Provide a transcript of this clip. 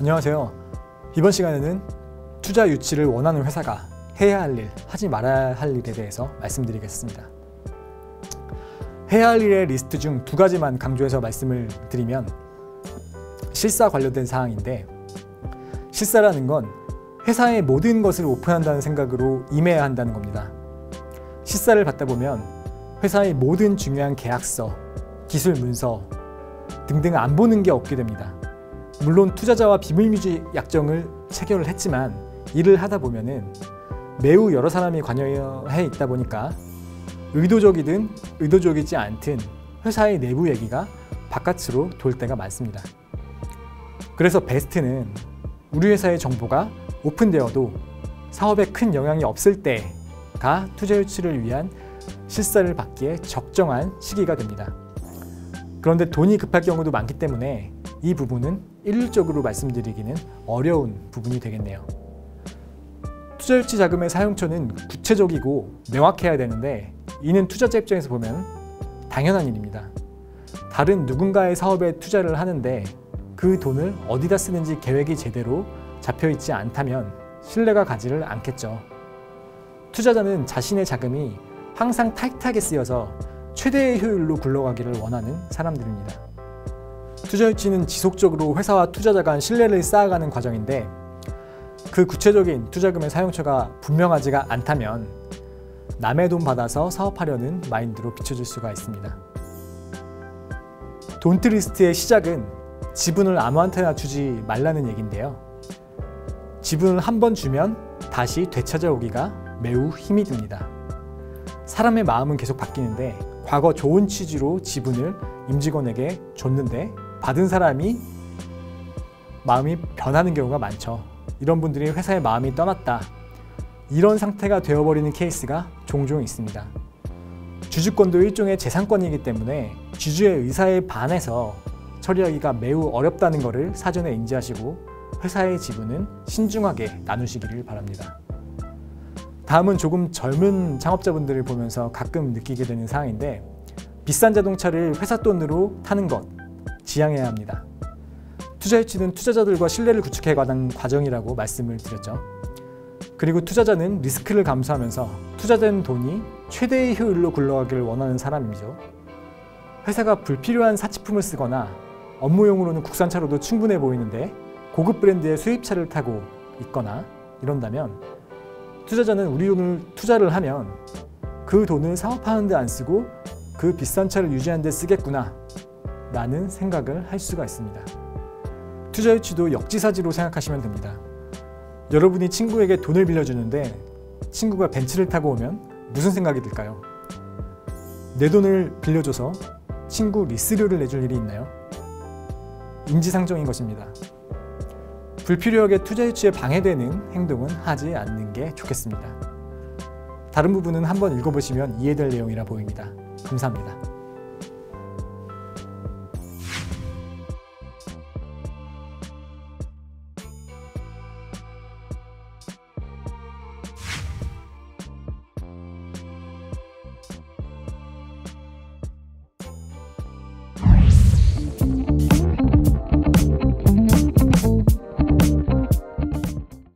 안녕하세요. 이번 시간에는 투자 유치를 원하는 회사가 해야 할 일, 하지 말아야 할 일에 대해서 말씀드리겠습니다. 해야 할 일의 리스트 중 두 가지만 강조해서 말씀을 드리면 실사 관련된 사항인데 실사라는 건 회사의 모든 것을 오픈한다는 생각으로 임해야 한다는 겁니다. 실사를 받다 보면 회사의 모든 중요한 계약서, 기술 문서 등등 안 보는 게 없게 됩니다. 물론 투자자와 비밀유지 약정을 체결을 했지만 일을 하다 보면은 매우 여러 사람이 관여해 있다 보니까 의도적이든 의도적이지 않든 회사의 내부 얘기가 바깥으로 돌 때가 많습니다. 그래서 베스트는 우리 회사의 정보가 오픈되어도 사업에 큰 영향이 없을 때가 투자 유치를 위한 실사를 받기에 적정한 시기가 됩니다. 그런데 돈이 급할 경우도 많기 때문에 이 부분은 일률적으로 말씀드리기는 어려운 부분이 되겠네요. 투자유치 자금의 사용처는 구체적이고 명확해야 되는데 이는 투자자 입장에서 보면 당연한 일입니다. 다른 누군가의 사업에 투자를 하는데 그 돈을 어디다 쓰는지 계획이 제대로 잡혀 있지 않다면 신뢰가 가지를 않겠죠. 투자자는 자신의 자금이 항상 타이트하게 쓰여서 최대의 효율로 굴러가기를 원하는 사람들입니다. 투자 유치는 지속적으로 회사와 투자자 간 신뢰를 쌓아가는 과정인데 그 구체적인 투자금의 사용처가 분명하지가 않다면 남의 돈 받아서 사업하려는 마인드로 비춰질 수가 있습니다. 돈트리스트의 시작은 지분을 아무한테나 주지 말라는 얘기인데요. 지분을 한 번 주면 다시 되찾아오기가 매우 힘이 듭니다. 사람의 마음은 계속 바뀌는데 과거 좋은 취지로 지분을 임직원에게 줬는데 받은 사람이 마음이 변하는 경우가 많죠. 이런 분들이 회사의 마음이 떠났다. 이런 상태가 되어버리는 케이스가 종종 있습니다. 주주권도 일종의 재산권이기 때문에 주주의 의사에 반해서 처리하기가 매우 어렵다는 것을 사전에 인지하시고 회사의 지분은 신중하게 나누시기를 바랍니다. 다음은 조금 젊은 창업자분들을 보면서 가끔 느끼게 되는 사항인데 비싼 자동차를 회사 돈으로 타는 것 지양해야 합니다. 투자 유치는 투자자들과 신뢰를 구축해 가는 과정이라고 말씀을 드렸죠. 그리고 투자자는 리스크를 감수하면서 투자된 돈이 최대의 효율로 굴러가기를 원하는 사람이죠. 회사가 불필요한 사치품을 쓰거나 업무용으로는 국산차로도 충분해 보이는데 고급 브랜드의 수입차를 타고 있거나 이런다면 투자자는 우리 돈을 투자를 하면 그 돈을 사업하는 데 안 쓰고 그 비싼 차를 유지하는 데 쓰겠구나 라는 생각을 할 수가 있습니다. 투자 유치도 역지사지로 생각하시면 됩니다. 여러분이 친구에게 돈을 빌려주는데 친구가 벤츠를 타고 오면 무슨 생각이 들까요? 내 돈을 빌려줘서 친구 리스료를 내줄 일이 있나요? 인지상정인 것입니다. 불필요하게 투자 유치에 방해되는 행동은 하지 않는 게 좋겠습니다. 다른 부분은 한번 읽어보시면 이해될 내용이라 보입니다. 감사합니다.